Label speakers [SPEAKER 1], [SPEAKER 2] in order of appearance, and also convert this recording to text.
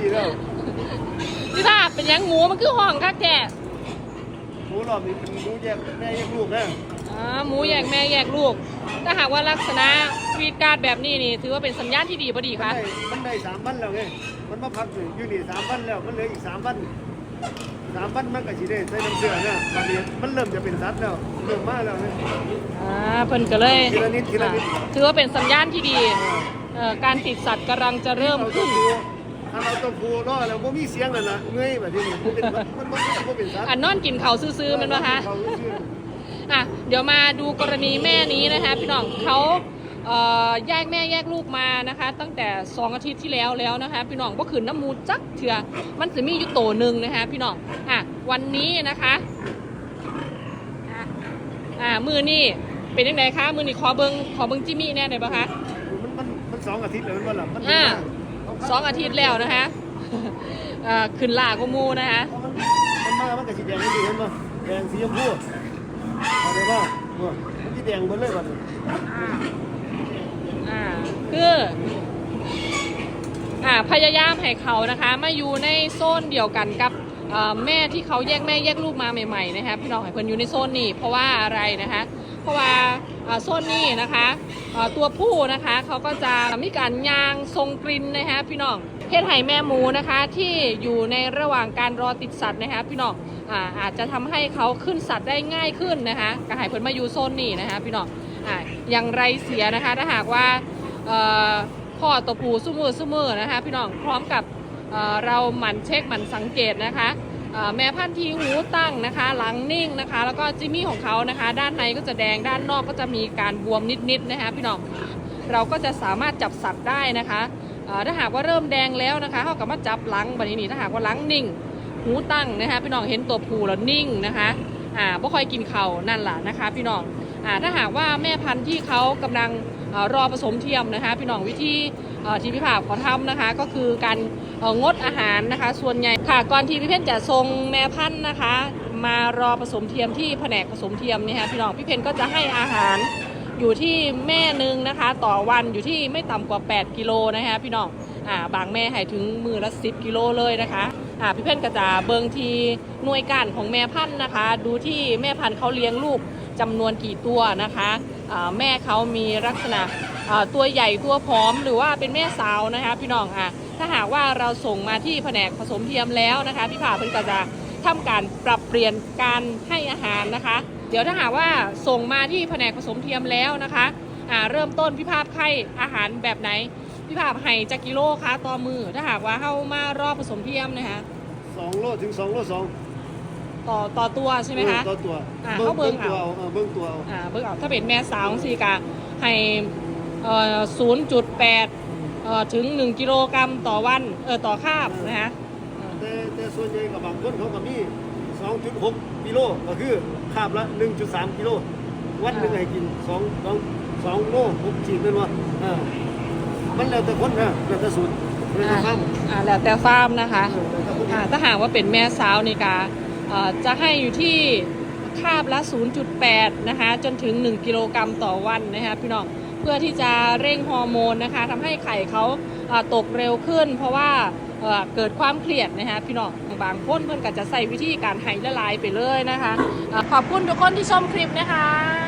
[SPEAKER 1] ดีแล้ว
[SPEAKER 2] พี่ภาพเป็นหยังหมูมันคือห้องคักแท้
[SPEAKER 1] หมูรอบนี้เป็นหมูแยกแม่แยกลูกนะ
[SPEAKER 2] อ่าหมูแยกแม่แยกลูก ถ้าหากว่าลักษณะวีดการ์ดแบบนี้นี่ ถือว่าเป็นสัญญาณที่ดีพอดี
[SPEAKER 1] มัน
[SPEAKER 2] ค่ะ
[SPEAKER 1] ได้มันได้สามวันแล้วไงมันมาพักอยู่อยู่นี่สามวันแล้วมันเหลืออีกสามวันสามวันมันก็สิได้ใส่น้ำเชื่อนะตอนนี้มันเริ่มจะเป็นสัตว์แล้วเริ่มมาแล้วเนี่ย
[SPEAKER 2] อ่าเพิ่นก็เลย
[SPEAKER 1] ทีละนิดทีละนิด
[SPEAKER 2] อ่าถือว่าเป็นสัญญาณที่ดีเอ่อการติดสัตว์กำลังจะเริ่ม
[SPEAKER 1] เอาตั
[SPEAKER 2] ขึ้
[SPEAKER 1] วนผู้ ถ้าเราตัวผู้รอแล้วบ่มีเสียงนั่นล่ะเงยแบบนี้มันเป็นมันบ่บ่เป็นสัตว์
[SPEAKER 2] อันนอนกินเขาวซื่อๆแมันปะคะ
[SPEAKER 1] เขาซื่อ
[SPEAKER 2] อะเดี๋ยวมาดูกรณีแม่นี้นะคะพี่น้องเขาเอ่อแยกแม่แยกลูกมานะคะ ตั้งแต่สองอาทิตย์ที่แล้วแล้วนะคะ พี่น้องก็ขืนน้ำมูลจักเถื่อมันจะมีอยู่โตหนึ่งนะคะ พี่น้องอะวันนี้นะคะอะอ่ามือนี่เป็นยังไงคะมือนี่ขอเบิงขอเบิงจิมมี่แน่ได้ปะคะ
[SPEAKER 1] มันมันมันสองอาทิตย์แล้วมันว่าล่ะมัน
[SPEAKER 2] อ่า สองอาทิตย์แล้วนะคะเอ่อขึ้นลาก็มูนะคะ
[SPEAKER 1] มันมามันก็สีแดงนี่เห็นป่ะแดงสีชมพูเอาได้ป่ะมันสีแดงหมดเลยบัดนี้
[SPEAKER 2] อ่าคืออ่าพยายามให้เขานะคะ มาอยู่ในโซนเดียวกันกับเอ่อ แม่ที่เขาแยกแม่แยกลูกมาใหม่ๆนะคะพี่น้องให้เพิ่นอยู่ในโซนนี้เพราะว่าอะไรนะคะ เพราะว่าโซนนี้นะคะตัวผู้นะคะเขาก็จะมีการยางทรงกลิ่นนะคะพี่น้องเพศไห่แม่หมูนะคะที่อยู่ในระหว่างการรอติดสัตว์นะคะพี่น้องอาอาจจะทำให้เขาขึ้นสัตว์ได้ง่ายขึ้นนะคะก็ให้เพิ่นมาอยู่โซนนี้นะคะพี่น้องออย่างไรเสียนะคะถ้าหากว่าเอ่อพ่อตัวผูสู้มือสู้มือนะคะพี่น้องพร้อมกับ เราหมั่นเช็คหมั่นสังเกตนะคะแม่พันธุ์ทีหูตั้งนะคะ หลังนิ่งนะคะ แล้วก็จิมมี่ของเขานะคะ ด้านในก็จะแดงด้านนอกก็จะมีการบวมนิดๆนะคะพี่น้องเราก็จะสามารถจับสัตว์ได้นะคะถ้าหากว่าเริ่มแดงแล้วนะคะเขาก็มาจับหลังบบนี้ถ้าหากว่าหลังนิ่ง หูตั้งนะคะพี่น้องเห็นตัวผูแล้วนิ่งนะคะอ่าบ่ค่อยกินเข่านั่นแหละนะคะ พี่น้องอ่าถ้าหากว่าแม่พันธุ์ที่เขากำลัง รอผสมเทียมนะคะ พี่น้องวิธีที่พี่ภาพขอทำนะคะ ก็คือการงดอาหารนะคะ ส่วนใหญ่ค่ะก่อนที่พี่เพนจะทรงแม่พันธุ์นะคะ มารอผสมเทียมที่แผนกผสมเทียมเนี่ยค่ะพี่น้องพี่เพนก็จะให้อาหารอยู่ที่แม่หนึ่งนะคะ ต่อวันอยู่ที่ไม่ต่ำกว่า 8 กิโลนะคะพี่น้องอ่าบางแม่ให้ถึงมือละ 10 กิโลเลยนะคะ อ่าพี่เพนก็จะเบิงทีหน่วยการของแม่พันธุ์นะคะ ดูที่แม่พันธุ์เขาเลี้ยงลูกจำนวนกี่ตัวนะคะแม่เขามีลักษณะตัวใหญ่ตัวผอมหรือว่าเป็นแม่สาวนะคะ พี่น้องอะ ถ้าหากว่าเราส่งมาที่แผนกผสมเทียมแล้วนะคะ พี่ผ่าเพิ่นก็จะทำการปรับเปลี่ยนการให้อาหารนะคะ เดี๋ยวถ้าหากว่าส่งมาที่แผนกผสมเทียมแล้วนะคะเริ่มต้นพี่ภาพให้อาหารแบบไหน พี่ภาพให้จักกิโลคะต่อมือถ้าหากว่าเข้ามารอบผสมเทียมนะคะ
[SPEAKER 1] สองโลถึงสองโลสอง
[SPEAKER 2] ต่อต่อตัวใช่ไหมคะ
[SPEAKER 1] ตัวตัว
[SPEAKER 2] อ่า
[SPEAKER 1] เบิ้ง
[SPEAKER 2] เขาเบิ่
[SPEAKER 1] เบิ้
[SPEAKER 2] ง
[SPEAKER 1] งตัว
[SPEAKER 2] เอา
[SPEAKER 1] เอาเออเบิ้งตัวเอา
[SPEAKER 2] อ่าเบิ่งเอาถ้าเป็นแม่สาวสิกะให้เอ่อ0.8เอ่อถึง1กิโลกรัมต่อวันเออต่อคาบนะคะอ่า
[SPEAKER 1] แต่แต่ส่วนใหญ่กับบางคนเขาก็มี2.6กิโลก็คือคาบละ1.3กิโลวันหนึงให้กิน2 2 2โล6ขีดนั่นวะเออมันแล้วแต่คนนะแล้วแต่สูตรแล้วแต่
[SPEAKER 2] อ่าอ่าแล้วแต่ฟาร์มนะคะ
[SPEAKER 1] อ่า
[SPEAKER 2] ถ้าหากว่าเป็นแม่สาวนี่กะเอ่อจะให้อยู่ที่คาบละ 0.8 นะคะ จนถึง 1 กิโลกรัมต่อวันนะคะพี่น้องเพื่อที่จะเร่งฮอร์โมนนะคะทำให้ไข่เขาตกเร็วขึ้น เพราะว่าเเกิดความเครียดนะคะพี่น้องบางคนเพื่อนก็จะใส่วิธีการไห้ละลายไปเลยนะคะอ่าขอบคุณทุกคนที่ชมคลิปนะคะ